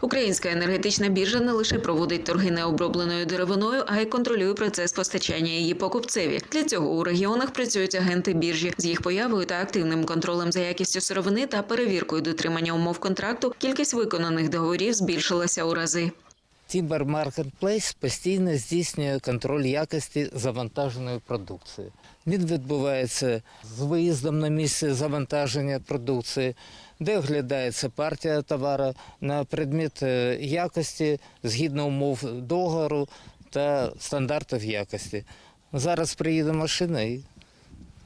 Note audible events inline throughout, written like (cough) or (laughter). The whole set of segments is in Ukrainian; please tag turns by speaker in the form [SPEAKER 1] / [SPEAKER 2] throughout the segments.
[SPEAKER 1] Українська енергетична біржа не лише проводить торги необробленою деревиною, а й контролює процес постачання її покупцеві. Для цього у регіонах працюють агенти біржі з їх появою та активним контролем за якістю сировини та перевіркою дотримання умов контракту. Кількість виконаних договорів збільшилася у рази.
[SPEAKER 2] Timber Marketplace постійно здійснює контроль якості завантаженої продукції. Він відбувається з виїздом на місце завантаження продукції, де оглядається партія товару на предмет е, якості згідно умов договору та стандартів якості. Зараз приїде машина і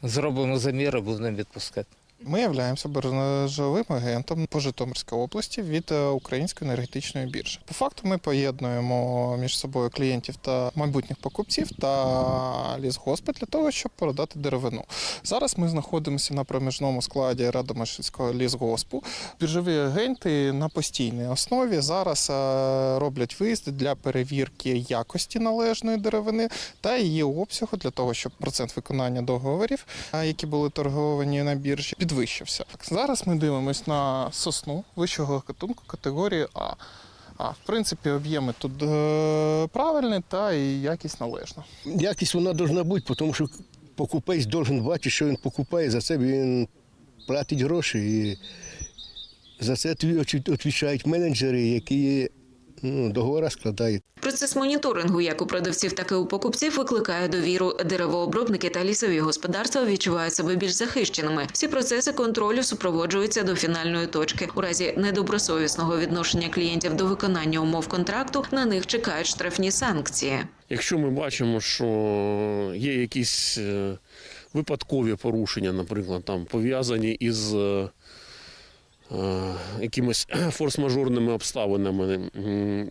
[SPEAKER 2] зробимо заміри, будемо відпускати.
[SPEAKER 3] Ми являємося біржовим агентом по Житомирській області від е, Української енергетичної біржі. По факту ми поєднуємо між собою клієнтів та майбутніх покупців та лісгоспи для того, щоб продати деревину. Зараз ми знаходимося на проміжному складі Радомишльського лісгоспу. Біржові агенти на постійній основі зараз е, роблять виїзди для перевірки якості належної деревини та її обсягу для того, щоб процент виконання договорів, е, які були торговані на біржі, підвищився. Зараз ми дивимося на сосну вищого гатунку категорії А. А в принципі, об'єми тут е, правильні та і якість належна.
[SPEAKER 4] Якість вона повинна бути, тому що покупець должен бачити, що він покупає, за це він платить гроші. І за це відповідають менеджери, які договори складають.
[SPEAKER 1] Процес моніторингу як у продавців, так і у покупців викликає довіру. Деревообробники та лісові господарства відчувають себе більш захищеними. Всі процеси контролю супроводжуються до фінальної точки. У разі недобросовісного відношення клієнтів до виконання умов контракту на них чекають штрафні санкції.
[SPEAKER 5] Якщо ми бачимо, що є якісь е, випадкові порушення, наприклад, там пов'язані із е, якимись (clears throat) форс-мажорними обставинами,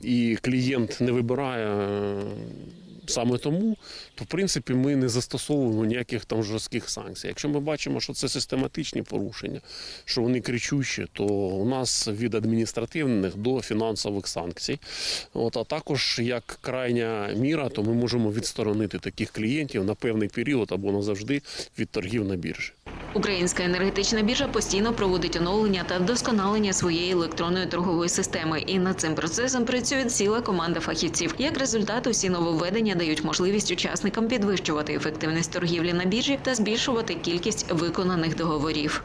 [SPEAKER 5] і клієнт не вибирає е, саме тому, то в принципі ми не застосовуємо ніяких там жорстких санкцій. Якщо ми бачимо, що це систематичні порушення, що вони кричущі, то у нас від адміністративних до фінансових санкцій. От, а також як крайня міра, то ми можемо відсторонити таких клієнтів на певний період або назавжди від торгів на біржі.
[SPEAKER 1] Українська енергетична біржа постійно проводить оновлення та вдосконалення своєї електронної торгової системи. І над цим процесом працює ціла команда фахівців. Як результат, усі нововведення дають можливість учасникам підвищувати ефективність торгівлі на біржі та збільшувати кількість виконаних договорів.